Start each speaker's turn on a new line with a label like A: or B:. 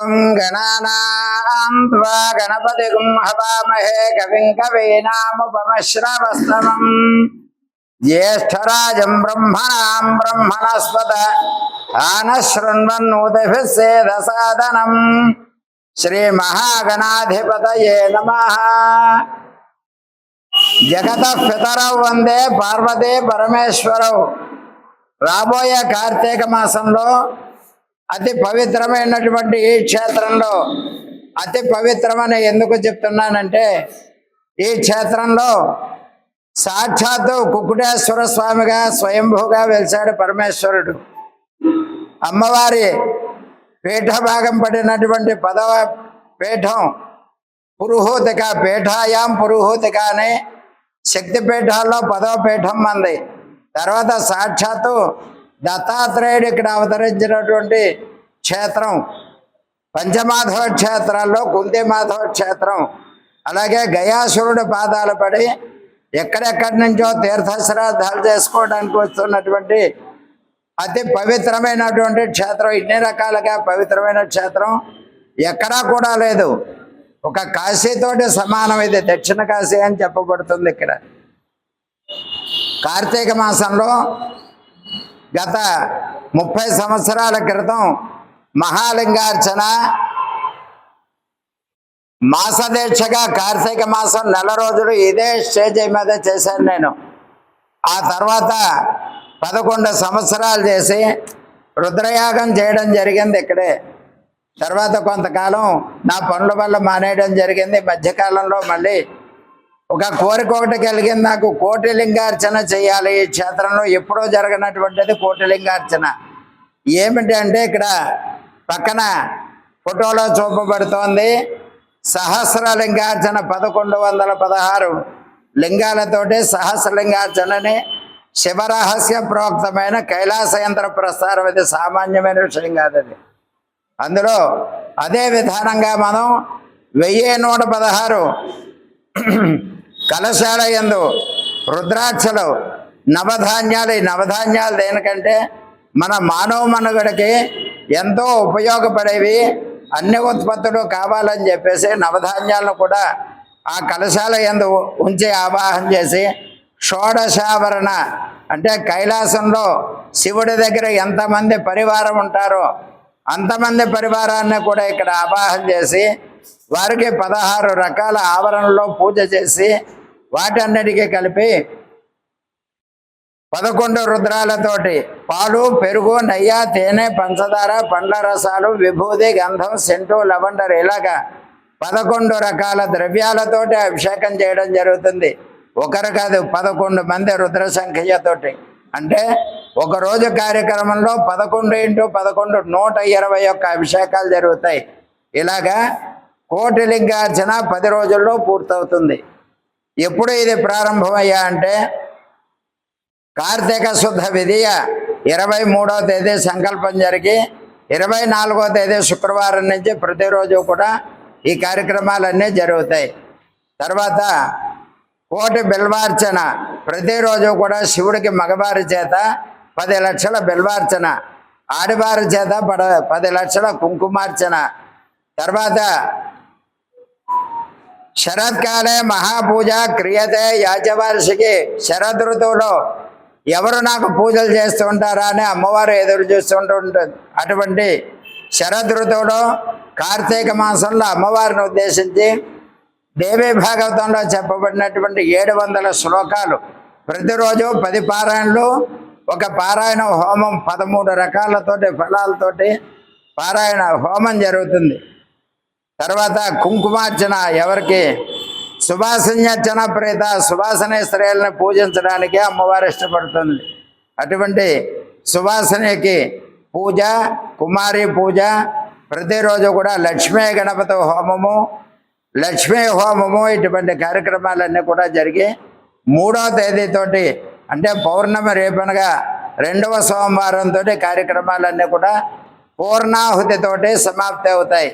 A: ఓం గణానాం త్వా గణపతిగుం హవామహే కవిం కవీనాముపమశ్రవస్తమం జ్యేష్ఠరాజం బ్రహ్మణాం బ్రహ్మణస్పద ఆనశృణ్వన్నూతభిస్సేదసాదనం శ్రీ మహాగణాధిపతయే నమ జగత పితరవు వందే పార్వతీ పరమేశ్వరవు రాబోయే కార్తీక మాసంలో అతి పవిత్రమైనటువంటి ఈ క్షేత్రంలో అతి పవిత్రమని ఎందుకు చెప్తున్నానంటే ఈ క్షేత్రంలో సాక్షాత్తు కుక్కుటేశ్వర స్వామిగా స్వయంభూగా వెలిశాడు పరమేశ్వరుడు. అమ్మవారి పీఠభాగం పడినటువంటి పదవ పీఠం పురుహూతిక పీఠాయాం పురుహూతిక అనే శక్తి పీఠాల్లో పదవ పీఠం మంది. తర్వాత సాక్షాత్తు దత్తాత్రేయుడు ఇక్కడ అవతరించినటువంటి క్షేత్రం పంచమాధవ క్షేత్రాల్లో కుంతి మాధవ క్షేత్రం. అలాగే గయాసురుడు పాదాలు పడి ఎక్కడెక్కడి నుంచో తీర్థశ్రాద్ధాలు చేసుకోవడానికి వస్తున్నటువంటి అతి పవిత్రమైనటువంటి క్షేత్రం. ఇన్ని రకాలుగా పవిత్రమైన క్షేత్రం ఎక్కడా కూడా లేదు. ఒక కాశీతోటి సమానం ఇది. దక్షిణ కాశీ అని చెప్పబడుతుంది ఇక్కడ. కార్తీక మాసంలో గత ముప్పై సంవత్సరాల క్రితం మహాలింగార్చన మాసదీక్షగా కార్తీక మాసం నెల రోజులు ఇదే స్టేజ్ మీద చేశాను నేను. ఆ తర్వాత పదకొండు సంవత్సరాలు చేసి రుద్రయాగం చేయడం జరిగింది ఇక్కడే. తర్వాత కొంతకాలం నా పనుల వల్ల మానేయడం జరిగింది. మధ్యకాలంలో మళ్ళీ ఒక కోరిక ఒకటి కలిగింది నాకు. కోటిలింగార్చన చేయాలి. ఈ క్షేత్రంలో ఎప్పుడో జరగనటువంటిది కోటిలింగార్చన. ఏమిటి అంటే ఇక్కడ పక్కన ఫోటోలో చూపబడుతోంది. సహస్రలింగార్చన పదకొండు వందల పదహారు లింగాలతోటి సహస్రలింగార్చనని శివరహస్య ప్రోక్తమైన కైలాసయంత్ర ప్రసారం. ఇది సామాన్యమైన విషయం కాదు అది. అందులో అదే విధానంగా మనం వెయ్యి నూట పదహారు కలశాల యందు రుద్రాక్షలు నవధాన్యాలు. ఈ నవధాన్యాలు దేనికంటే మన మానవ మనుగడకి ఎంతో ఉపయోగపడేవి. అన్ని ఉత్పత్తులు కావాలని చెప్పేసి నవధాన్యాలను కూడా ఆ కలశాల యందు ఉంచి ఆవాహన చేసి షోడశావరణ అంటే కైలాసంలో శివుడి దగ్గర ఎంతమంది పరివారం ఉంటారో అంతమంది పరివారాన్ని కూడా ఇక్కడ ఆవాహన చేసి వారికి పదహారు రకాల ఆవరణలో పూజ చేసి వాటన్నిటికీ కలిపి పదకొండు రుద్రాలతోటి పాలు పెరుగు నయ్య తేనె పంచదార పండ్ల రసాలు విభూది గంధం సెంటు లవండర్ ఇలాగా పదకొండు రకాల ద్రవ్యాలతోటి అభిషేకం చేయడం జరుగుతుంది. ఒకరు కాదు పదకొండు మంది రుద్ర సంఖ్యతోటి. అంటే ఒక రోజు కార్యక్రమంలో పదకొండు ఇంటూ పదకొండు నూట ఇరవై ఒక్క అభిషేకాలు జరుగుతాయి. ఇలాగా కోటి లింగార్చన పది రోజుల్లో పూర్తవుతుంది. ఎప్పుడు ఇది ప్రారంభమయ్యా అంటే కార్తీక శుద్ధ విధియ ఇరవై మూడవ తేదీ సంకల్పం జరిగి ఇరవై నాలుగో తేదీ శుక్రవారం నుంచి ప్రతిరోజు కూడా ఈ కార్యక్రమాలన్నీ జరుగుతాయి. తర్వాత కోటి బిల్వార్చన. ప్రతిరోజు కూడా శివుడికి మగవారి చేత పది లక్షల బిల్వార్చన. ఆడవారి చేత పద పది లక్షల కుంకుమార్చన. తర్వాత శరత్కాలే మహాపూజ క్రియతే యాజవార్షికి శరద్ ఋతువులో ఎవరు నాకు పూజలు చేస్తూ ఉంటారా అని అమ్మవారు ఎదురు చూస్తుంటూ ఉంటుంది అటువంటి శరద్ ఋతువులో కార్తీక మాసంలో అమ్మవారిని ఉద్దేశించి దేవీ భాగవతంలో చెప్పబడినటువంటి ఏడు వందల శ్లోకాలు. ప్రతిరోజు పది పారాయణలు ఒక పారాయణ హోమం పదమూడు రకాలతోటి ఫలాలతోటి పారాయణ హోమం జరుగుతుంది. తర్వాత కుంకుమార్చన ఎవరికి? సువాసన్యర్చన ప్రేత సువాసన స్త్రీలను పూజించడానికి అమ్మవారు ఇష్టపడుతుంది. అటువంటి సువాసనకి పూజ కుమారి పూజ ప్రతిరోజు కూడా లక్ష్మీ గణపతి హోమము లక్ష్మీ హోమము ఇటువంటి కార్యక్రమాలన్నీ కూడా జరిగి మూడవ తేదీతోటి అంటే పౌర్ణమి రేపనగా రెండవ సోమవారంతో కార్యక్రమాలన్నీ కూడా పూర్ణాహుతితోటి సమాప్తి అవుతాయి.